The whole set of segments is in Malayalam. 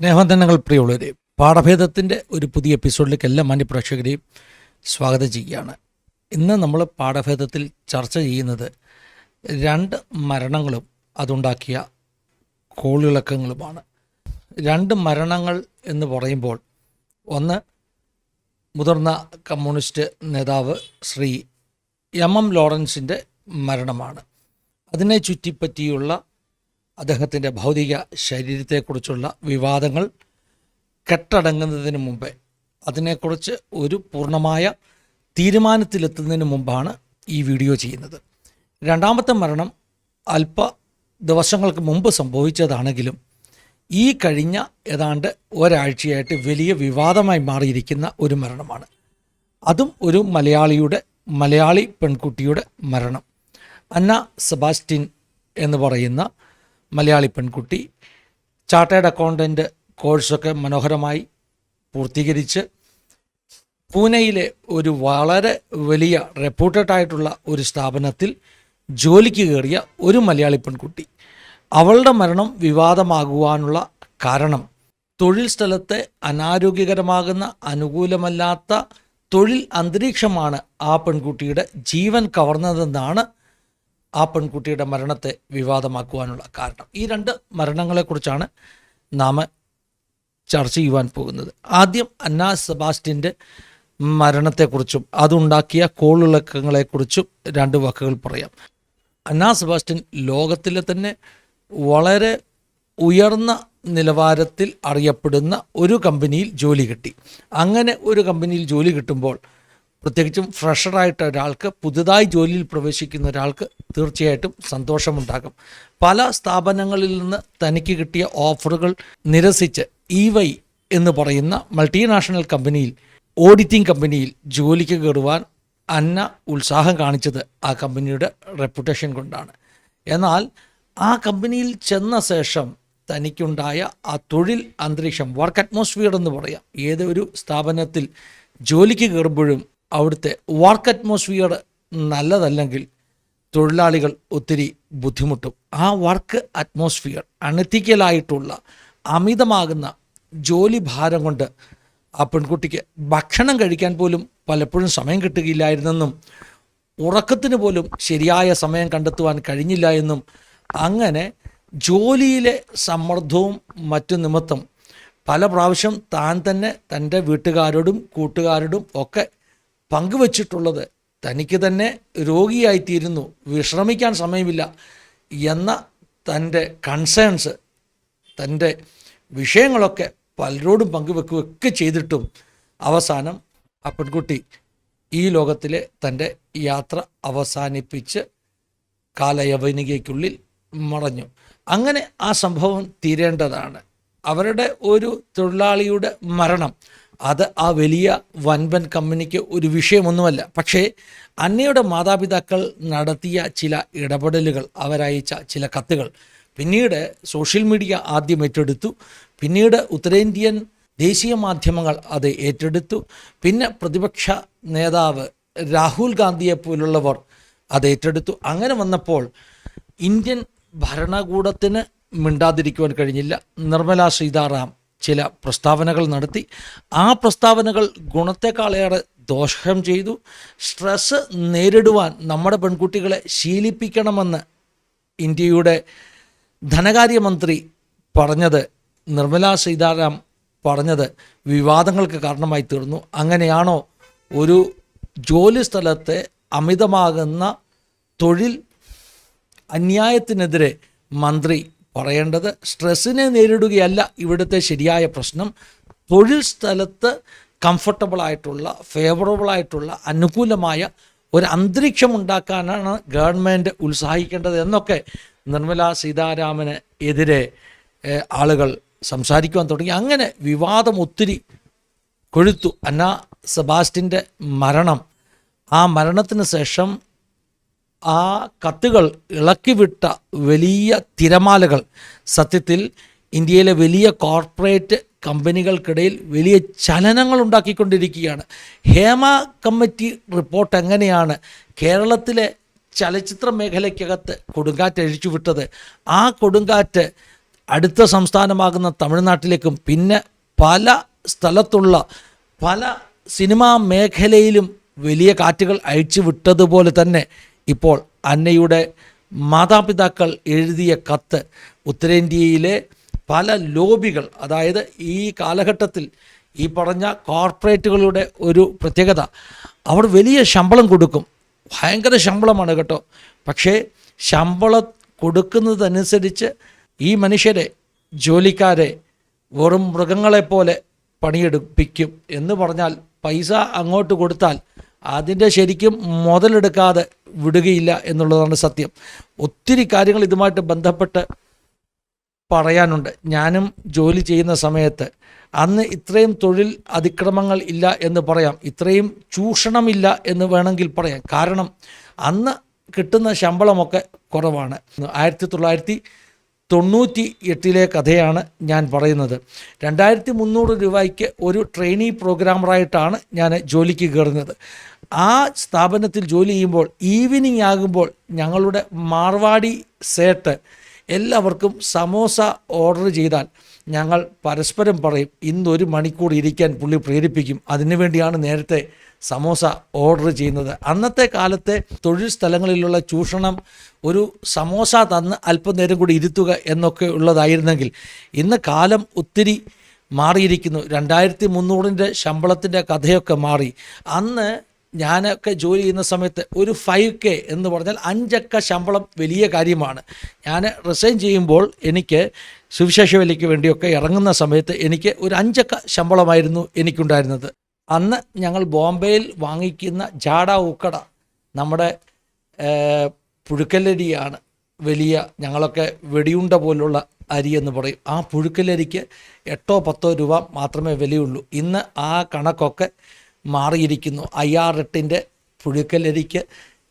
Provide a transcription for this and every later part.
സ്നേഹവന്ദനങ്ങൾ പ്രിയമുള്ളവരെ പാഠഭേദത്തിന്റെ ഒരു പുതിയ എപ്പിസോഡിലേക്ക് എല്ലാ മാന്യപ്രേക്ഷകരെയും സ്വാഗതം ചെയ്യുകയാണ്. ഇന്ന് നമ്മൾ പാഠഭേദത്തിൽ ചർച്ച ചെയ്യുന്നത് രണ്ട് മരണങ്ങളും അതുണ്ടാക്കിയ കോളിളക്കങ്ങളുമാണ്. രണ്ട് മരണങ്ങൾ എന്ന് പറയുമ്പോൾ ഒന്ന് മുതിർന്ന കമ്മ്യൂണിസ്റ്റ് നേതാവ് ശ്രീ എം എം ലോറൻസിന്റെ മരണമാണ്. അതിനെ ചുറ്റിപ്പറ്റിയുള്ള അദ്ദേഹത്തിന്റെ ഭൗതിക ശരീരത്തെക്കുറിച്ചുള്ള വിവാദങ്ങൾ കെട്ടടങ്ങുന്നതിന് മുമ്പേ അതിനെക്കുറിച്ച് ഒരു പൂർണമായ തീരുമാനത്തിലെത്തുന്നതിന് മുമ്പാണ് ഈ വീഡിയോ ചെയ്യുന്നത്. രണ്ടാമത്തെ മരണം അല്പ ദിവസങ്ങൾക്ക് മുമ്പ് സംഭവിച്ചതാണെങ്കിലും ഈ കഴിഞ്ഞ ഏതാണ്ട് ഒരാഴ്ചയായിട്ട് വലിയ വിവാദമായി മാറിയിരിക്കുന്ന ഒരു മരണമാണ്. അതും ഒരു മലയാളിയുടെ മലയാളി പെൺകുട്ടിയുടെ മരണം. അന്ന സെബാസ്റ്റ്യൻ എന്ന് പറയുന്ന മലയാളി പെൺകുട്ടി ചാർട്ടേഡ് അക്കൗണ്ടന്റ് കോഴ്സൊക്കെ മനോഹരമായി പൂർത്തീകരിച്ച് പൂനെയിലെ ഒരു വളരെ വലിയ റെപ്യൂട്ടഡ് ആയിട്ടുള്ള ഒരു സ്ഥാപനത്തിൽ ജോലിക്ക് കയറിയ ഒരു മലയാളി പെൺകുട്ടി. അവളുടെ മരണം വിവാദമാകുവാനുള്ള കാരണം തൊഴിൽ സ്ഥലത്തെ അനാരോഗ്യകരമാകുന്ന അനുകൂലമല്ലാത്ത തൊഴിൽ അന്തരീക്ഷമാണ് ആ പെൺകുട്ടിയുടെ ജീവൻ കവർന്നതെന്നാണ് ആ പെൺകുട്ടിയുടെ മരണത്തെ വിവാദമാക്കുവാനുള്ള കാരണം. ഈ രണ്ട് മരണങ്ങളെക്കുറിച്ചാണ് നാം ചർച്ച ചെയ്യുവാൻ പോകുന്നത്. ആദ്യം അന്ന സെബാസ്റ്റിന്റെ മരണത്തെക്കുറിച്ചും അതുണ്ടാക്കിയ കോളിളക്കങ്ങളെക്കുറിച്ചും രണ്ട് വാക്കുകൾ പറയാം. അന്ന സെബാസ്റ്റ്യൻ ലോകത്തിലെ തന്നെ വളരെ ഉയർന്ന നിലവാരത്തിൽ അറിയപ്പെടുന്ന ഒരു കമ്പനിയിൽ ജോലി കിട്ടി. അങ്ങനെ ഒരു കമ്പനിയിൽ ജോലി കിട്ടുമ്പോൾ പ്രത്യേകിച്ചും ഫ്രഷറായിട്ട് ഒരാൾക്ക് പുതുതായി ജോലിയിൽ പ്രവേശിക്കുന്ന ഒരാൾക്ക് തീർച്ചയായിട്ടും സന്തോഷമുണ്ടാകും. പല സ്ഥാപനങ്ങളിൽ നിന്ന് തനിക്ക് കിട്ടിയ ഓഫറുകൾ നിരസിച്ച് ഇ വൈ എന്ന് പറയുന്ന മൾട്ടിനാഷണൽ കമ്പനിയിൽ ഓഡിറ്റിംഗ് കമ്പനിയിൽ ജോലിക്ക് കയറുവാൻ അന്ന ഉത്സാഹം കാണിച്ചത് ആ കമ്പനിയുടെ റെപ്യൂട്ടേഷൻ കൊണ്ടാണ്. എന്നാൽ ആ കമ്പനിയിൽ ചെന്ന ശേഷം തനിക്കുണ്ടായ ആ തൊഴിൽ അന്തരീക്ഷം വർക്ക് അറ്റ്മോസ്ഫിയർ എന്ന് പറയാം ഏതൊരു സ്ഥാപനത്തിൽ ജോലിക്ക് കയറുമ്പോഴും അവിടുത്തെ വർക്ക് അറ്റ്മോസ്ഫിയർ നല്ലതല്ലെങ്കിൽ തൊഴിലാളികൾ ഒത്തിരി ബുദ്ധിമുട്ടും. ആ വർക്ക് അറ്റ്മോസ്ഫിയർ അണത്തിക്കലായിട്ടുള്ള അമിതമാകുന്ന ജോലി ഭാരം കൊണ്ട് ആ പെൺകുട്ടിക്ക് ഭക്ഷണം കഴിക്കാൻ പോലും പലപ്പോഴും സമയം കിട്ടുകയില്ലായിരുന്നെന്നും ഉറക്കത്തിന് പോലും ശരിയായ സമയം കണ്ടെത്തുവാൻ കഴിഞ്ഞില്ല എന്നും അങ്ങനെ ജോലിയിലെ സമ്മർദ്ദവും മറ്റു നിമിത്തം പല പ്രാവശ്യം താൻ തന്നെ തന്റെ വീട്ടുകാരോടും കൂട്ടുകാരോടും ഒക്കെ പങ്കുവച്ചിട്ടുള്ളത് തനിക്ക് തന്നെ രോഗിയായിത്തീരുന്നു. വിശ്രമിക്കാൻ സമയമില്ല എന്ന തന്റെ കൺസേൺസ് തന്റെ വിഷയങ്ങളൊക്കെ പലരോടും പങ്കുവെക്കുകയൊക്കെ ചെയ്തിട്ടും അവസാനം ആ പെൺകുട്ടി ഈ ലോകത്തിലെ തന്റെ യാത്ര അവസാനിപ്പിച്ച് കാലയവനികയ്ക്കുള്ളിൽ മറഞ്ഞു. അങ്ങനെ ആ സംഭവം തീരേണ്ടതാണ്. അവരുടെ ഒരു തൊഴിലാളിയുടെ മരണം അത് ആ വലിയ വൻപൻ കമ്പനിക്ക് ഒരു വിഷയമൊന്നുമല്ല. പക്ഷേ അന്നയുടെ മാതാപിതാക്കൾ നടത്തിയ ചില ഇടപെടലുകൾ അവരയച്ച ചില കത്തുകൾ പിന്നീട് സോഷ്യൽ മീഡിയ ആദ്യം ഏറ്റെടുത്തു. പിന്നീട് ഉത്തരേന്ത്യൻ ദേശീയ മാധ്യമങ്ങൾ അത് ഏറ്റെടുത്തു. പിന്നെ പ്രതിപക്ഷ നേതാവ് രാഹുൽ ഗാന്ധിയെ പോലുള്ളവർ അത് ഏറ്റെടുത്തു. അങ്ങനെ വന്നപ്പോൾ ഇന്ത്യൻ ഭരണകൂടത്തിന് മിണ്ടാതിരിക്കുവാൻ കഴിഞ്ഞില്ല. നിർമ്മല സീതാറാം ചില പ്രസ്താവനകൾ നടത്തി. ആ പ്രസ്താവനകൾ ഗുണത്തെക്കാളേറെ ദോഷം ചെയ്തു. സ്ട്രെസ് നേരിടുവാൻ നമ്മുടെ പെൺകുട്ടികളെ ശീലിപ്പിക്കണമെന്ന് ഇന്ത്യയുടെ ധനകാര്യമന്ത്രി പറഞ്ഞത് നിർമ്മല സീതാറാം പറഞ്ഞത് വിവാദങ്ങൾക്ക് കാരണമായി തീർന്നു. അങ്ങനെയാണോ ഒരു ജോലി സ്ഥലത്തെ അമിതമാകുന്ന തൊഴിൽ അന്യായത്തിനെതിരെ മന്ത്രി പറയേണ്ടത് സ്ട്രെസ്സിനെ നേരിടുകയല്ല ഇവിടുത്തെ ശരിയായ പ്രശ്നം. തൊഴിൽ സ്ഥലത്ത് കംഫർട്ടബിളായിട്ടുള്ള ഫേവറബിളായിട്ടുള്ള അനുകൂലമായ ഒരു അന്തരീക്ഷം ഉണ്ടാക്കാനാണ് ഗവൺമെന്റ് ഉത്സാഹിക്കേണ്ടത് എന്നൊക്കെ നിർമ്മല സീതാരാമന് എതിരെ ആളുകൾ സംസാരിക്കുവാൻ തുടങ്ങി. അങ്ങനെ വിവാദം ഒത്തിരി കൊഴുത്തു. അന്ന സെബാസ്റ്റിന്റെ മരണം. ആ മരണത്തിന് ശേഷം ആ കത്തുകൾ ഇളക്കിവിട്ട വലിയ തിരമാലകൾ. സത്യത്തിൽ ഇന്ത്യയിലെ വലിയ കോർപ്പറേറ്റ് കമ്പനികൾക്കിടയിൽ വലിയ ചലനങ്ങൾ ഉണ്ടാക്കിക്കൊണ്ടിരിക്കുകയാണ്. ഹേമ കമ്മിറ്റി റിപ്പോർട്ട് എങ്ങനെയാണ് കേരളത്തിലെ ചലച്ചിത്ര മേഖലയ്ക്കകത്ത് കൊടുങ്കാറ്റ് അഴിച്ചുവിട്ടത്? ആ കൊടുങ്കാറ്റ് അടുത്ത സംസ്ഥാനമാകുന്ന തമിഴ്നാട്ടിലേക്കും പിന്നെ പല സ്ഥലത്തുള്ള പല സിനിമാ മേഖലയിലും വലിയ കാറ്റുകൾ അഴിച്ചു വിട്ടതുപോലെ തന്നെ ഇപ്പോൾ അന്നയുടെ മാതാപിതാക്കൾ എഴുതിയ കത്ത് ഉത്തരേന്ത്യയിലെ പല ലോബികൾ അതായത് ഈ കാലഘട്ടത്തിൽ ഈ പറഞ്ഞ കോർപ്പറേറ്റുകളുടെ ഒരു പ്രത്യേകത അവർ വലിയ ശമ്പളം കൊടുക്കും. ഭയങ്കര ശമ്പളമാണ് കേട്ടോ. പക്ഷേ ശമ്പളം കൊടുക്കുന്നതനുസരിച്ച് ഈ മനുഷ്യരെ ജോലിക്കാരെ വെറും മൃഗങ്ങളെപ്പോലെ പണിയെടുപ്പിക്കും എന്ന് പറഞ്ഞാൽ പൈസ അങ്ങോട്ട് കൊടുത്താൽ അതിന്റെ ശരിക്കും മുതലെടുക്കാതെ വിടുകയില്ല എന്നുള്ളതാണ് സത്യം. ഒത്തിരി കാര്യങ്ങൾ ഇതുമായിട്ട് ബന്ധപ്പെട്ട് പറയാനുണ്ട്. ഞാനും ജോലി ചെയ്യുന്ന സമയത്ത് അന്ന് ഇത്രയും തൊഴിൽ അതിക്രമങ്ങൾ ഇല്ല എന്ന് പറയാം. ഇത്രയും ചൂഷണമില്ല എന്ന് വേണമെങ്കിൽ പറയാം. കാരണം അന്ന് കിട്ടുന്ന ശമ്പളമൊക്കെ കുറവാണ്. ആയിരത്തി തൊള്ളായിരത്തി തൊണ്ണൂറ്റി എട്ടിലെ കഥയാണ് ഞാൻ പറയുന്നത്. രണ്ടായിരത്തി മുന്നൂറ് രൂപയ്ക്ക് ഒരു ട്രെയിനി പ്രോഗ്രാമറായിട്ടാണ് ഞാൻ ജോലിക്ക് കയറുന്നത്. ആ സ്ഥാപനത്തിൽ ജോലി ചെയ്യുമ്പോൾ ഈവനിങ് ആകുമ്പോൾ ഞങ്ങളുടെ മാർവാടി സേട്ട് എല്ലാവർക്കും സമോസ ഓർഡർ ചെയ്താൽ ഞങ്ങൾ പരസ്പരം പറയും ഇന്നൊരു മണിക്കൂർ ഇരിക്കാൻ പുള്ളി പ്രേരിപ്പിക്കും. അതിനുവേണ്ടിയാണ് നേരത്തെ സമോസ ഓർഡർ ചെയ്യുന്നത്. അന്നത്തെ കാലത്തെ തൊഴിൽ സ്ഥലങ്ങളിലുള്ള ചൂഷണം ഒരു സമോസ തന്ന് അല്പനേരം കൂടി ഇരുത്തുക എന്നൊക്കെ ഉള്ളതായിരുന്നെങ്കിൽ ഇന്ന് കാലം ഒത്തിരി മാറിയിരിക്കുന്നു. രണ്ടായിരത്തി മുന്നൂറിന്റെ ശമ്പളത്തിന്റെ കഥയൊക്കെ മാറി. അന്ന് ഞാനൊക്കെ ജോലി ചെയ്യുന്ന സമയത്ത് ഒരു ഫൈവ് കെ എന്ന് പറഞ്ഞാൽ അഞ്ചക്ക ശമ്പളം വലിയ കാര്യമാണ്. ഞാൻ റിസൈൻ ചെയ്യുമ്പോൾ എനിക്ക് സുവിശേഷ വിലയ്ക്ക് വേണ്ടിയൊക്കെ ഇറങ്ങുന്ന സമയത്ത് എനിക്ക് ഒരു അഞ്ചക്ക ശമ്പളമായിരുന്നു എനിക്കുണ്ടായിരുന്നത്. അന്ന് ഞങ്ങൾ ബോംബെയിൽ വാങ്ങിക്കുന്ന ജാഡ ഉക്കട നമ്മുടെ പുഴുക്കലരിയാണ്. വലിയ ഞങ്ങളൊക്കെ വെടിയുണ്ട പോലുള്ള അരി എന്ന് പറയും. ആ പുഴുക്കലരിക്ക് എട്ടോ പത്തോ രൂപ മാത്രമേ വിലയുള്ളൂ. ഇന്ന് ആ കണക്കൊക്കെ മാറിയിരിക്കുന്നു. അയ്യാറെട്ടിന്റെ പുഴുക്കലരിക്ക്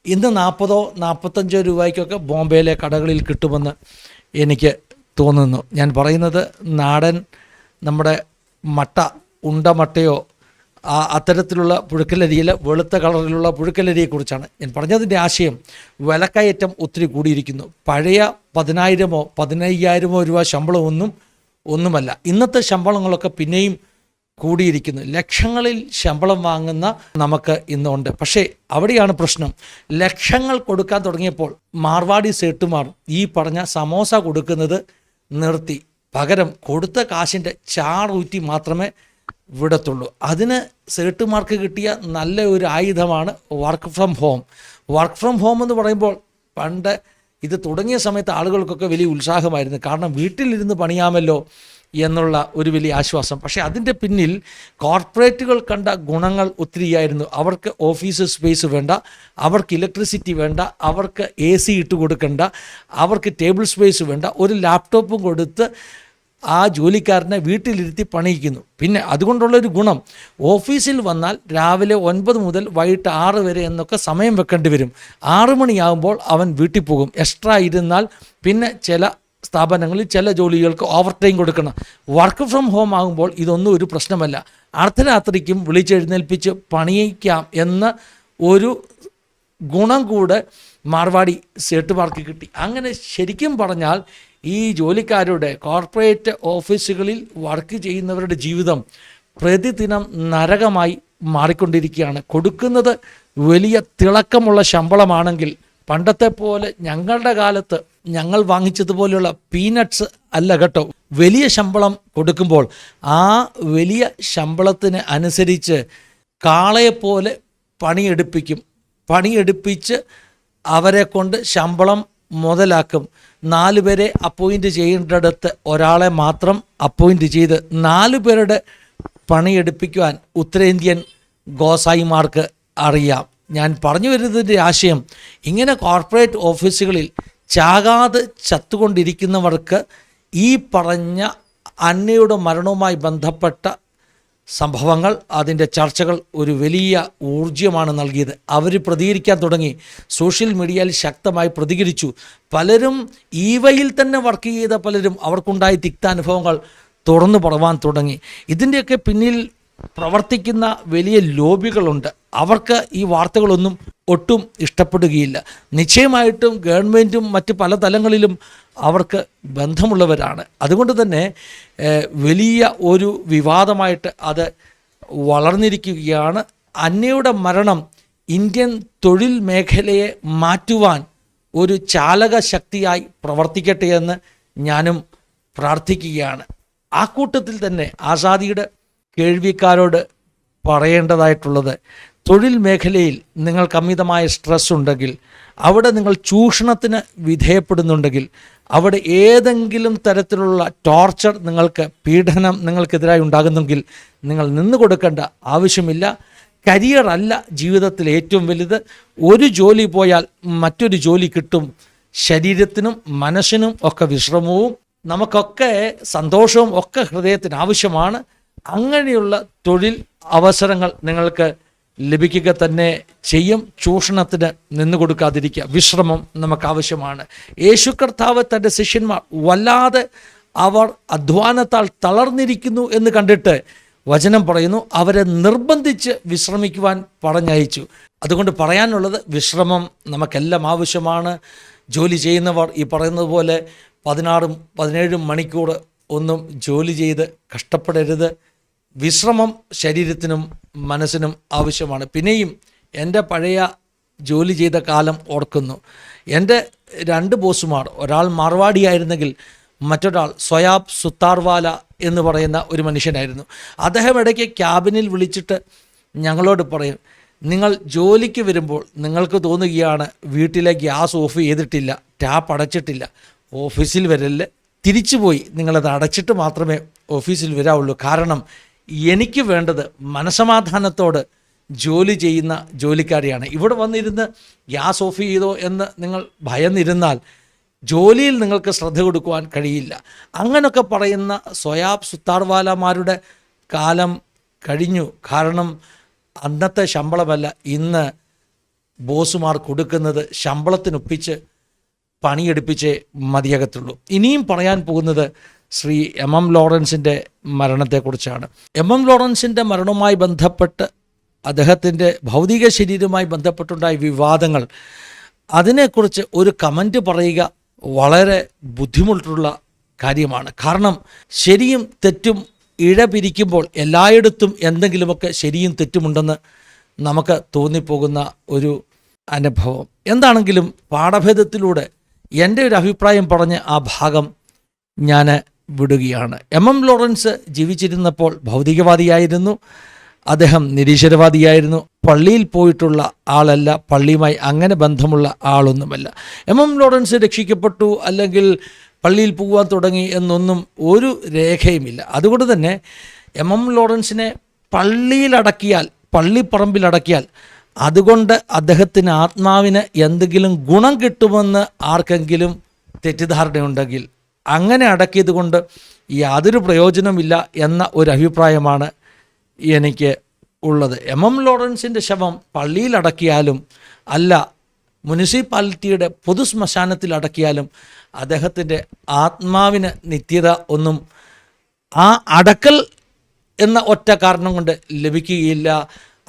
ഇന്ന് നാൽപ്പതോ നാൽപ്പത്തഞ്ചോ രൂപയ്ക്കൊക്കെ ബോംബെയിലെ കടകളിൽ കിട്ടുമെന്ന് എനിക്ക് തോന്നുന്നു. ഞാൻ പറയുന്നത് നാടൻ നമ്മുടെ മട്ട ഉണ്ടമട്ടയോ ആ അത്തരത്തിലുള്ള പുഴുക്കലരിയിൽ വെളുത്ത കളറിലുള്ള പുഴുക്കലരിയെക്കുറിച്ചാണ് ഞാൻ പറഞ്ഞതിന്റെ ആശയം. വിലക്കയറ്റം ഒത്തിരി കൂടിയിരിക്കുന്നു. പഴയ പതിനായിരമോ പതിനയ്യായിരമോ രൂപ ശമ്പളമൊന്നും ഒന്നുമല്ല. ഇന്നത്തെ ശമ്പളങ്ങളൊക്കെ പിന്നെയും കൂടിയിരിക്കുന്നു. ലക്ഷങ്ങളിൽ ശമ്പളം വാങ്ങുന്ന നമുക്ക് ഇന്നുണ്ട്. പക്ഷേ അവിടെയാണ് പ്രശ്നം. ലക്ഷങ്ങൾ കൊടുക്കാൻ തുടങ്ങിയപ്പോൾ മാർവാടി സേട്ടുമാർ ഈ പറഞ്ഞ സമോസ കൊടുക്കുന്നത് നിർത്തി. പകരം കൊടുത്ത കാശിന്റെ ചാറൂറ്റി മാത്രമേ വിടത്തുള്ളൂ. അതിന് സേട്ടുമാർക്ക് കിട്ടിയ നല്ല ഒരു ആയുധമാണ് work from home work from home എന്ന് പറയുമ്പോൾ പണ്ട് ഇത് തുടങ്ങിയ സമയത്ത് ആളുകൾക്കൊക്കെ വലിയ ഉത്സാഹമായിരുന്നു. കാരണം വീട്ടിലിരുന്ന് പണിയാമല്ലോ എന്നുള്ള ഒരു വലിയ ആശ്വാസം. പക്ഷേ അതിന്റെ പിന്നിൽ കോർപ്പറേറ്റുകൾ കണ്ട ഗുണങ്ങൾ ഒത്തിരിയായിരുന്നു. അവർക്ക് ഓഫീസ് സ്പേസ് വേണ്ട അവർക്ക് ഇലക്ട്രിസിറ്റി വേണ്ട അവർക്ക് എ സി ഇട്ട് കൊടുക്കണ്ട അവർക്ക് ടേബിൾ സ്പേസ് വേണ്ട ഒരു ലാപ്ടോപ്പും കൊടുത്ത് ആ ജോലിക്കാരനെ വീട്ടിലിരുത്തി പണിയിക്കുന്നു. പിന്നെ അതുകൊണ്ടുള്ളൊരു ഗുണം ഓഫീസിൽ വന്നാൽ രാവിലെ ഒൻപത് മുതൽ വൈകിട്ട് ആറ് വരെ എന്നൊക്കെ സമയം വെക്കേണ്ടി വരും. ആറ് മണിയാകുമ്പോൾ അവൻ വീട്ടിൽ പോകും. എക്സ്ട്രാ ഇരുന്നാൽ പിന്നെ ചില സ്ഥാപനങ്ങളിൽ ചില ജോലികൾക്ക് ഓവർ ടൈം കൊടുക്കണം. വർക്ക് ഫ്രം ഹോം ആകുമ്പോൾ ഇതൊന്നും ഒരു പ്രശ്നമല്ല. അർദ്ധരാത്രിക്കും വിളിച്ചെഴുന്നേൽപ്പിച്ച് പണിയിക്കാം എന്ന ഒരു ഗുണം കൂടെ മാർവാടി സേട്ടുമാർക്ക് കിട്ടി. അങ്ങനെ ശരിക്കും പറഞ്ഞാൽ ഈ ജോലിക്കാരുടെ കോർപ്പറേറ്റ് ഓഫീസുകളിൽ വർക്ക് ചെയ്യുന്നവരുടെ ജീവിതം പ്രതിദിനം നരകമായി മാറിക്കൊണ്ടിരിക്കുകയാണ്. കൊടുക്കുന്നത് വലിയ തിളക്കമുള്ള ശമ്പളമാണെങ്കിൽ പണ്ടത്തെ പോലെ ഞങ്ങളുടെ കാലത്ത് ഞങ്ങൾ വാങ്ങിച്ചതുപോലെയുള്ള പീനട്ട്സ് അല്ല കേട്ടോ. വലിയ ശമ്പളം കൊടുക്കുമ്പോൾ ആ വലിയ ശമ്പളത്തിന് അനുസരിച്ച് കാളയെപ്പോലെ പണിയെടുപ്പിക്കും. പണിയെടുപ്പിച്ച് അവരെ കൊണ്ട് ശമ്പളം മുതലാക്കും. നാല് പേരെ അപ്പോയിന്റ് ചെയ്യേണ്ടടുത്ത് ഒരാളെ മാത്രം അപ്പോയിന്റ് ചെയ്ത് നാല് പേരുടെ പണിയെടുപ്പിക്കുവാൻ ഉത്തരേന്ത്യൻ ഗോസായിമാർക്ക് അറിയാം. ഞാൻ പറഞ്ഞു വരുന്നതിന്റെ ആശയം ഇങ്ങനെ കോർപ്പറേറ്റ് ഓഫീസുകളിൽ ചാകാതെ ചത്തുകൊണ്ടിരിക്കുന്നവർക്ക് ഈ പറഞ്ഞ അന്നയുടെ മരണവുമായി ബന്ധപ്പെട്ട സംഭവങ്ങൾ അതിന്റെ ചർച്ചകൾ ഒരു വലിയ ഊർജമാണ് നൽകിയത്. അവർ പ്രതികരിക്കാൻ തുടങ്ങി. സോഷ്യൽ മീഡിയയിൽ ശക്തമായി പ്രതികരിച്ചു. പലരും ഈ വയിൽ തന്നെ വർക്ക് ചെയ്ത പലരും അവർക്കുണ്ടായ തിക്താനുഭവങ്ങൾ തുറന്നു പറവാൻ തുടങ്ങി. ഇതിന്റെയൊക്കെ പിന്നിൽ പ്രവർത്തിക്കുന്ന വലിയ ലോബികളുണ്ട്. അവർക്ക് ഈ വാർത്തകളൊന്നും ഒട്ടും ഇഷ്ടപ്പെടുകയില്ല. നിശ്ചയമായിട്ടും ഗവൺമെന്റും മറ്റ് പല തലങ്ങളിലും അവർക്ക് ബന്ധമുള്ളവരാണ്. അതുകൊണ്ട് തന്നെ വലിയ ഒരു വിവാദമായിട്ട് അത് വളർന്നിരിക്കുകയാണ്. അന്നയുടെ മരണം ഇന്ത്യൻ തൊഴിൽ മേഖലയെ മാറ്റുവാൻ ഒരു ചാലക ശക്തിയായി പ്രവർത്തിക്കട്ടെ എന്ന് ഞാനും പ്രാർത്ഥിക്കുകയാണ്. ആ കൂട്ടത്തിൽ തന്നെ ആസാദിയുടെ കേൾവിക്കാരോട് പറയേണ്ടതായിട്ടുള്ളത് തൊഴിൽ മേഖലയിൽ നിങ്ങൾക്ക് അമിതമായ സ്ട്രെസ് ഉണ്ടെങ്കിൽ അവിടെ നിങ്ങൾ ചൂഷണത്തിന് വിധേയപ്പെടുന്നുണ്ടെങ്കിൽ അവിടെ ഏതെങ്കിലും തരത്തിലുള്ള ടോർച്ചർ നിങ്ങൾക്ക് പീഡനം നിങ്ങൾക്കെതിരായി ഉണ്ടാകുന്നെങ്കിൽ നിങ്ങൾ നിന്നു കൊടുക്കേണ്ട ആവശ്യമില്ല. കരിയർ അല്ല ജീവിതത്തിൽ ഏറ്റവും വലുത്. ഒരു ജോലി പോയാൽ മറ്റൊരു ജോലി കിട്ടും. ശരീരത്തിനും മനസ്സിനും ഒക്കെ വിശ്രമവും നമുക്കൊക്കെ സന്തോഷവും ഒക്കെ ഹൃദയത്തിന് ആവശ്യമാണ്. അങ്ങനെയുള്ള തൊഴിൽ അവസരങ്ങൾ നിങ്ങൾക്ക് ലഭിക്കുക തന്നെ ചെയ്യും. ചൂഷണത്തിന് നിന്നു കൊടുക്കാതിരിക്കുക. വിശ്രമം നമുക്ക് ആവശ്യമാണ് യേശു കർത്താവ് തന്റെ ശിഷ്യന്മാർ വല്ലാതെ അവർ അധ്വാനത്താൽ തളർന്നിരിക്കുന്നു എന്ന് കണ്ടിട്ട് വചനം പറയുന്നു അവരെ നിർബന്ധിച്ച് വിശ്രമിക്കുവാൻ പറഞ്ഞയച്ചു. അതുകൊണ്ട് പറയാനുള്ളത് വിശ്രമം നമുക്കെല്ലാം ആവശ്യമാണ്. ജോലി ചെയ്യുന്നവർ ഈ പറയുന്നത് പോലെ പതിനാറും പതിനേഴും മണിക്കൂർ ഒന്നും ജോലി ചെയ്ത് കഷ്ടപ്പെടരുത്. വിശ്രമം ശരീരത്തിനും മനസ്സിനും ആവശ്യമാണ്. പിന്നെയും എന്റെ പഴയ ജോലി ചെയ്ത കാലം ഓർക്കുന്നു. എന്റെ രണ്ട് ബോസുമാർ ഒരാൾ മാർവാടിയായിരുന്നെങ്കിൽ മറ്റൊരാൾ സ്വയാബ് സുത്താർവാല എന്ന് പറയുന്ന ഒരു മനുഷ്യനായിരുന്നു. അദ്ദേഹം ഇടയ്ക്ക് ക്യാബിനിൽ വിളിച്ചിട്ട് ഞങ്ങളോട് പറയും നിങ്ങൾ ജോലിക്ക് വരുമ്പോൾ നിങ്ങൾക്ക് തോന്നുകയാണ് വീട്ടിലെ ഗ്യാസ് ഓഫ് ചെയ്തിട്ടില്ല ടാപ്പ് അടച്ചിട്ടില്ല ഓഫീസിൽ വരൽ തിരിച്ചുപോയി. നിങ്ങളത് അടച്ചിട്ട് മാത്രമേ ഓഫീസിൽ വരാവുള്ളൂ. കാരണം എനിക്ക് വേണ്ടത് മനസമാധാനത്തോട് ജോലി ചെയ്യുന്ന ജോലിക്കാരിയാണ്. ഇവിടെ വന്നിരുന്ന് ഗ്യാസ് ഓഫ് ചെയ്തോ എന്ന് നിങ്ങൾ ഭയന്നിരുന്നാൽ ജോലിയിൽ നിങ്ങൾക്ക് ശ്രദ്ധ കൊടുക്കുവാൻ കഴിയില്ല. അങ്ങനൊക്കെ പറയുന്ന സ്വയാബ് സുത്താർവാലമാരുടെ കാലം കഴിഞ്ഞു. കാരണം അന്നത്തെ ശമ്പളമല്ല ഇന്ന് ബോസുമാർ കൊടുക്കുന്നത് ശമ്പളത്തിനൊപ്പിച്ച് പണിയെടുപ്പിച്ചേ മതിയാകത്തുള്ളൂ. ഇനിയും പറയാൻ പോകുന്നത് ശ്രീ എം എം ലോറൻസിന്റെ മരണത്തെക്കുറിച്ചാണ്. എം എം ലോറൻസിന്റെ മരണവുമായി ബന്ധപ്പെട്ട് അദ്ദേഹത്തിന്റെ ഭൗതിക ശരീരവുമായി ബന്ധപ്പെട്ടുണ്ടായ വിവാദങ്ങൾ അതിനെക്കുറിച്ച് ഒരു കമന്റ് പറയുക വളരെ ബുദ്ധിമുട്ടുള്ള കാര്യമാണ്. കാരണം ശരിയും തെറ്റും ഇഴ പിരിക്കുമ്പോൾ എല്ലായിടത്തും എന്തെങ്കിലുമൊക്കെ ശരിയും തെറ്റുമുണ്ടെന്ന് നമുക്ക് തോന്നിപ്പോകുന്ന ഒരു അനുഭവം. എന്താണെങ്കിലും പാഠഭേദത്തിലൂടെ എന്റെ ഒരു അഭിപ്രായം പറഞ്ഞ് ആ ഭാഗം ഞാൻ വിടുകയാണ്. എം. എം. ലോറൻസ് ജീവിച്ചിരുന്നപ്പോൾ ഭൗതികവാദിയായിരുന്നു. അദ്ദേഹം നിരീശ്വരവാദിയായിരുന്നു. പള്ളിയിൽ പോയിട്ടുള്ള ആളല്ല പള്ളിയുമായി അങ്ങനെ ബന്ധമുള്ള ആളൊന്നുമല്ല. എം. എം. ലോറൻസ് രക്ഷിക്കപ്പെട്ടു അല്ലെങ്കിൽ പള്ളിയിൽ പോകാൻ തുടങ്ങി എന്നൊന്നും ഒരു രേഖയുമില്ല. അതുകൊണ്ട് തന്നെ എം. എം. ലോറൻസിനെ പള്ളിയിലടക്കിയാൽ പള്ളിപ്പറമ്പിലടക്കിയാൽ അതുകൊണ്ട് അദ്ദേഹത്തിന് ആത്മാവിന് എന്തെങ്കിലും ഗുണം കിട്ടുമെന്ന് ആർക്കെങ്കിലും തെറ്റിദ്ധാരണയുണ്ടെങ്കിൽ അങ്ങനെ അടക്കിയത് കൊണ്ട് യാതൊരു പ്രയോജനമില്ല എന്ന ഒരു അഭിപ്രായമാണ് എനിക്ക് ഉള്ളത്. എം. എം. ലോറൻസിന്റെ ശവം പള്ളിയിൽ അടക്കിയാലും അല്ല മുനിസിപ്പാലിറ്റിയുടെ പൊതു ശ്മശാനത്തിൽ അടക്കിയാലും അദ്ദേഹത്തിന്റെ ആത്മാവിന് നിത്യത ഒന്നും ആ അടക്കൽ എന്ന ഒറ്റ കാരണം കൊണ്ട് ലഭിക്കുകയില്ല.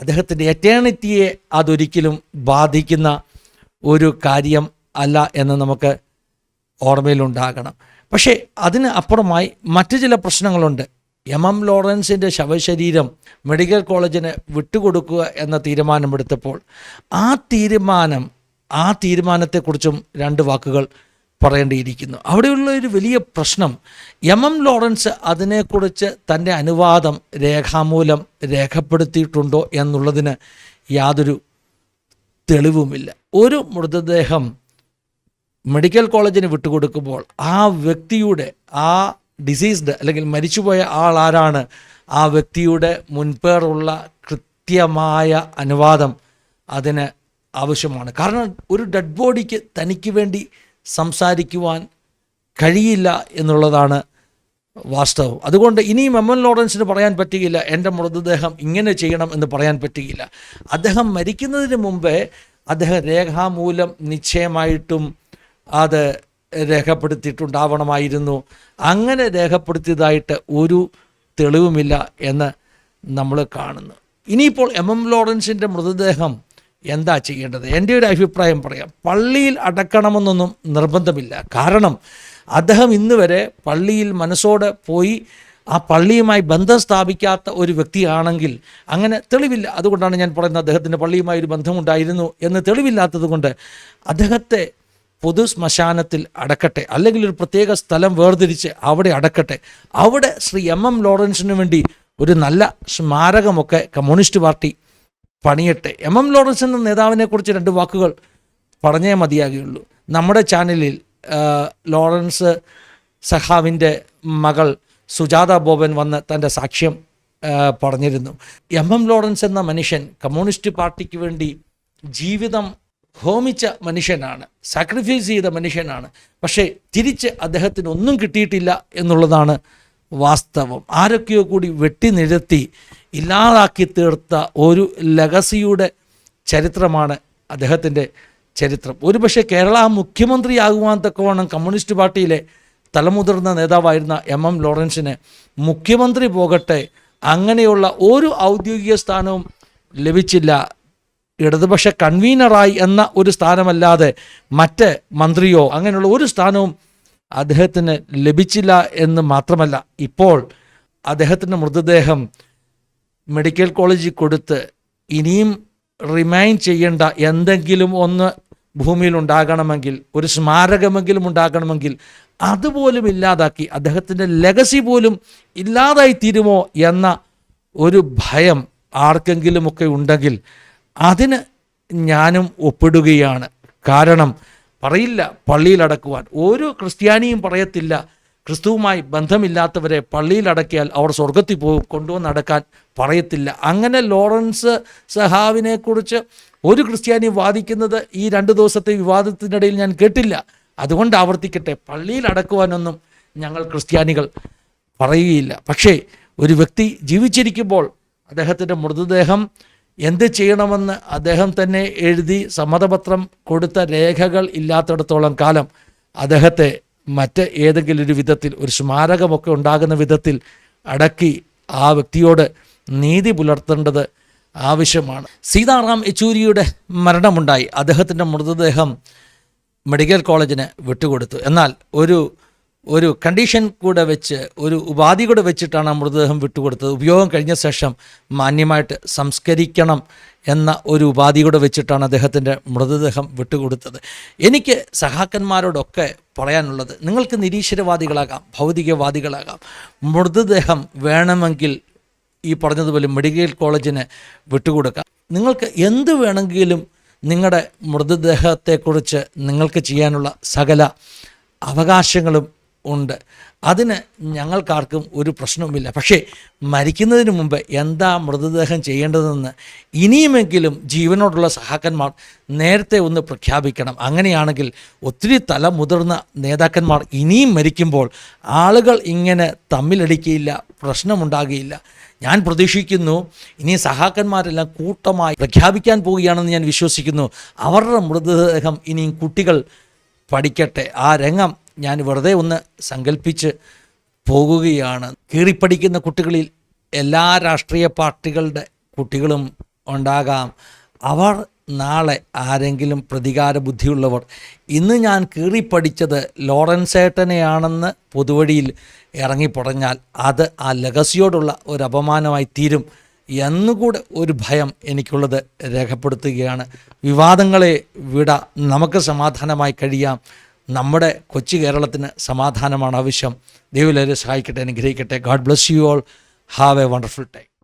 അദ്ദേഹത്തിന്റെ എറ്റേണിറ്റിയെ അതൊരിക്കലും ബാധിക്കുന്ന ഒരു കാര്യം അല്ല എന്ന് നമുക്ക് ഓർമ്മയിലുണ്ടാകണം. പക്ഷേ അതിന് അപ്പുറമായി മറ്റു ചില പ്രശ്നങ്ങളുണ്ട്. എം. എം. ലോറൻസിന്റെ ശവശരീരം മെഡിക്കൽ കോളേജിന് വിട്ടുകൊടുക്കുക എന്ന തീരുമാനമെടുത്തപ്പോൾ ആ തീരുമാനം ആ തീരുമാനത്തെക്കുറിച്ചും രണ്ട് വാക്കുകൾ പറയേണ്ടിയിരിക്കുന്നു. അവിടെയുള്ള ഒരു വലിയ പ്രശ്നം എം. എം. ലോറൻസ് അതിനെക്കുറിച്ച് തന്റെ അനുവാദം രേഖാമൂലം രേഖപ്പെടുത്തിയിട്ടുണ്ടോ എന്നുള്ളതിന് യാതൊരു തെളിവുമില്ല. ഒരു മൃതദേഹം മെഡിക്കൽ കോളേജിന് വിട്ടുകൊടുക്കുമ്പോൾ ആ വ്യക്തിയുടെ ആ ഡിസീസ്ഡ് അല്ലെങ്കിൽ മരിച്ചുപോയ ആൾ ആരാണ്? ആ വ്യക്തിയുടെ മുൻപേറുള്ള കൃത്യമായ അനുവാദം അതിന് ആവശ്യമാണ്. കാരണം ഒരു ഡെഡ് ബോഡിക്ക് തനിക്ക് വേണ്ടി സംസാരിക്കുവാൻ കഴിയില്ല എന്നുള്ളതാണ് വാസ്തവം. അതുകൊണ്ട് ഇനിയും എം എൻ ലോറൻസിന് പറയാൻ പറ്റുകയില്ല എന്റെ മൃതദേഹം ഇങ്ങനെ ചെയ്യണം എന്ന് പറയാൻ പറ്റുകയില്ല. അദ്ദേഹം മരിക്കുന്നതിന് മുമ്പേ അദ്ദേഹം രേഖാമൂലം നിശ്ചയമായിട്ടും അത് രേഖപ്പെടുത്തിയിട്ടുണ്ടാവണമായിരുന്നു. അങ്ങനെ രേഖപ്പെടുത്തിയതായിട്ട് ഒരു തെളിവുമില്ല എന്ന് നമ്മൾ കാണുന്നു. ഇനിയിപ്പോൾ എം എം ലോറൻസിന്റെ മൃതദേഹം എന്താ ചെയ്യേണ്ടത്? എന്റെ ഒരു അഭിപ്രായം പറയാം. പള്ളിയിൽ അടക്കണമെന്നൊന്നും നിർബന്ധമില്ല. കാരണം അദ്ദേഹം ഇന്ന് വരെ പള്ളിയിൽ മനസ്സോടെ പോയി ആ പള്ളിയുമായി ബന്ധം സ്ഥാപിക്കാത്ത ഒരു വ്യക്തിയാണെങ്കിൽ അങ്ങനെ തെളിവില്ല. അതുകൊണ്ടാണ് ഞാൻ പറയുന്നത് അദ്ദേഹത്തിന് പള്ളിയുമായി ഒരു ബന്ധമുണ്ടായിരുന്നു എന്ന് തെളിവില്ലാത്തത് കൊണ്ട് അദ്ദേഹത്തെ പൊതു ശ്മശാനത്തിൽ അടക്കട്ടെ. അല്ലെങ്കിൽ ഒരു പ്രത്യേക സ്ഥലം വേർതിരിച്ച് അവിടെ അടക്കട്ടെ. അവിടെ ശ്രീ എം എം ലോറൻസിന് വേണ്ടി ഒരു നല്ല സ്മാരകമൊക്കെ കമ്മ്യൂണിസ്റ്റ് പാർട്ടി പണിയട്ടെ. എം എം ലോറൻസ് എന്ന നേതാവിനെ കുറിച്ച് രണ്ട് വാക്കുകൾ പറഞ്ഞേ മതിയാകുകയുള്ളൂ. നമ്മുടെ ചാനലിൽ ലോറൻസ് സഹാവിന്റെ മകൾ സുജാത ബോബൻ വന്ന് തന്റെ സാക്ഷ്യം പറഞ്ഞിരുന്നു. എം എം ലോറൻസ് എന്ന മനുഷ്യൻ കമ്മ്യൂണിസ്റ്റ് പാർട്ടിക്ക് വേണ്ടി ജീവിതം ഹോമിച്ച മനുഷ്യനാണ് സാക്രിഫൈസ് ചെയ്ത മനുഷ്യനാണ്. പക്ഷേ തിരിച്ച് അദ്ദേഹത്തിന് ഒന്നും കിട്ടിയിട്ടില്ല എന്നുള്ളതാണ് വാസ്തവം. ആരൊക്കെയോ കൂടി വെട്ടി നിരത്തി ഇല്ലാതാക്കി തീർത്ത ഒരു ലഗസിയുടെ ചരിത്രമാണ് അദ്ദേഹത്തിന്റെ ചരിത്രം. ഒരുപക്ഷെ കേരള മുഖ്യമന്ത്രിയാകുവാൻ തക്കവണ്ണം കമ്മ്യൂണിസ്റ്റ് പാർട്ടിയിലെ തലമുതിർന്ന നേതാവായിരുന്ന എം എം ലോറൻസിന് മുഖ്യമന്ത്രി പോകട്ടെ അങ്ങനെയുള്ള ഒരു ഔദ്യോഗിക സ്ഥാനവും ലഭിച്ചില്ല ഇടതുപക്ഷ കൺവീനറായി എന്ന ഒരു സ്ഥാനമല്ലാതെ മറ്റ് മന്ത്രിയോ അങ്ങനെയുള്ള ഒരു സ്ഥാനവും അദ്ദേഹത്തിന് ലഭിച്ചില്ല എന്ന് മാത്രമല്ല. ഇപ്പോൾ അദ്ദേഹത്തിന്റെ മൃതദേഹം മെഡിക്കൽ കോളേജിൽ കൊടുത്ത് ഇനിയും റിമൈൻ ചെയ്യേണ്ട എന്തെങ്കിലും ഒന്ന് ഭൂമിയിൽ ഉണ്ടാകണമെങ്കിൽ ഒരു സ്മാരകമെങ്കിലും ഉണ്ടാകണമെങ്കിൽ അതുപോലും ഇല്ലാതാക്കി അദ്ദേഹത്തിന്റെ ലെഗസി പോലും ഇല്ലാതായി തീരുമോ എന്ന ഒരു ഭയം ആർക്കെങ്കിലുമൊക്കെ ഉണ്ടെങ്കിൽ അതിന് ഞാനും ഒപ്പിടുകയാണ്. കാരണം പറയില്ല പള്ളിയിലടക്കുവാൻ ഒരു ക്രിസ്ത്യാനിയും പറയത്തില്ല. ക്രിസ്തുവുമായി ബന്ധമില്ലാത്തവരെ പള്ളിയിലടക്കിയാൽ അവർ സ്വർഗത്തിൽ പോകും കൊണ്ടുവന്ന് നടക്കാൻ പറയത്തില്ല. അങ്ങനെ ലോറൻസ് സഹാവിനെക്കുറിച്ച് ഒരു ക്രിസ്ത്യാനി വാദിക്കുന്നത് ഈ രണ്ട് ദിവസത്തെ വിവാദത്തിനിടയിൽ ഞാൻ കേട്ടില്ല. അതുകൊണ്ട് ആവർത്തിക്കട്ടെ. പള്ളിയിൽ അടക്കുവാനൊന്നും ഞങ്ങൾ ക്രിസ്ത്യാനികൾ പറയുകയില്ല. പക്ഷേ ഒരു വ്യക്തി ജീവിച്ചിരിക്കുമ്പോൾ അദ്ദേഹത്തിന്റെ മൃതദേഹം എന്ത് ചെയ്യണമെന്ന് അദ്ദേഹം തന്നെ എഴുതി സമ്മതപത്രം കൊടുത്ത രേഖകൾ ഇല്ലാത്തിടത്തോളം കാലം അദ്ദേഹത്തെ മറ്റ് ഏതെങ്കിലും ഒരു വിധത്തിൽ ഒരു സ്മാരകമൊക്കെ ഉണ്ടാകുന്ന വിധത്തിൽ അടക്കി ആ വ്യക്തിയോട് നീതി പുലർത്തേണ്ടത് ആവശ്യമാണ്. സീതാറാം യെച്ചൂരിയുടെ മരണമുണ്ടായി. അദ്ദേഹത്തിന്റെ മൃതദേഹം മെഡിക്കൽ കോളേജിന് വിട്ടുകൊടുത്തു. എന്നാൽ ഒരു ഒരു കണ്ടീഷൻ കൂടെ വെച്ച് ഒരു ഉപാധി കൂടെ വെച്ചിട്ടാണ് ആ മൃതദേഹം വിട്ടുകൊടുത്തത്. ഉപയോഗം കഴിഞ്ഞ ശേഷം മാന്യമായിട്ട് സംസ്കരിക്കണം എന്ന ഒരു ഉപാധി കൂടെ വെച്ചിട്ടാണ് അദ്ദേഹത്തിന്റെ മൃതദേഹം വിട്ടുകൊടുത്തത്. എനിക്ക് സഹാക്കന്മാരോടൊക്കെ പറയാനുള്ളത് നിങ്ങൾക്ക് നിരീശ്വരവാദികളാകാം ഭൗതികവാദികളാകാം. മൃതദേഹം വേണമെങ്കിൽ ഈ പറഞ്ഞതുപോലെ മെഡിക്കൽ കോളേജിന് വിട്ടുകൊടുക്കാം. നിങ്ങൾക്ക് എന്ത് വേണമെങ്കിലും നിങ്ങളുടെ മൃതദേഹത്തെക്കുറിച്ച് നിങ്ങൾക്ക് ചെയ്യാനുള്ള സകല അവകാശങ്ങളും ഉണ്ട്. അതിന് ഞങ്ങൾക്കാർക്കും ഒരു പ്രശ്നവുമില്ല. പക്ഷേ മരിക്കുന്നതിന് മുമ്പ് എന്താ മൃതദേഹം ചെയ്യേണ്ടതെന്ന് ഇനിയുമെങ്കിലും ജീവനോടുള്ള സഹാക്കന്മാർ നേരത്തെ ഒന്ന് പ്രഖ്യാപിക്കണം. അങ്ങനെയാണെങ്കിൽ ഒത്തിരി തല മുതിർന്ന നേതാക്കന്മാർ ഇനിയും മരിക്കുമ്പോൾ ആളുകൾ ഇങ്ങനെ തമ്മിലടിക്കുകയില്ല പ്രശ്നമുണ്ടാകുകയില്ല ഞാൻ പ്രതീക്ഷിക്കുന്നു ഇനി സഹാക്കന്മാരെല്ലാം കൂട്ടമായി പ്രഖ്യാപിക്കാൻ പോവുകയാണെന്ന് ഞാൻ വിശ്വസിക്കുന്നു. അവരുടെ മൃതദേഹം ഇനിയും കുട്ടികൾ പഠിക്കട്ടെ. ആ രംഗം ഞാൻ വെറുതെ ഒന്ന് സങ്കല്പിച്ച് പോകുകയാണ്. കീറിപ്പടിക്കുന്ന കുട്ടികളിൽ എല്ലാ രാഷ്ട്രീയ പാർട്ടികളുടെ കുട്ടികളും ഉണ്ടാകാം. അവർ നാളെ ആരെങ്കിലും പ്രതികാര ബുദ്ധിയുള്ളവർ ഇന്ന് ഞാൻ കീറിപ്പടിച്ചത് ലോറൻസേട്ടനെയാണെന്ന് പൊതുവഴിയിൽ ഇറങ്ങിപ്പറഞ്ഞാൽ അത് ആ ലഗസിയോടുള്ള ഒരു അപമാനമായി തീരും എന്നുകൂടെ ഒരു ഭയം എനിക്കുള്ളത് രേഖപ്പെടുത്തുകയാണ്. വിവാദങ്ങളെ വിട നമുക്ക് സമാധാനമായി കഴിയാം. നമ്മുടെ കൊച്ചു കേരളത്തിന് സമാധാനമാണ് ആവശ്യം. ദൈവം എല്ലാവരും സഹായിക്കട്ടെ അനുഗ്രഹിക്കട്ടെ. God bless you all have a wonderful time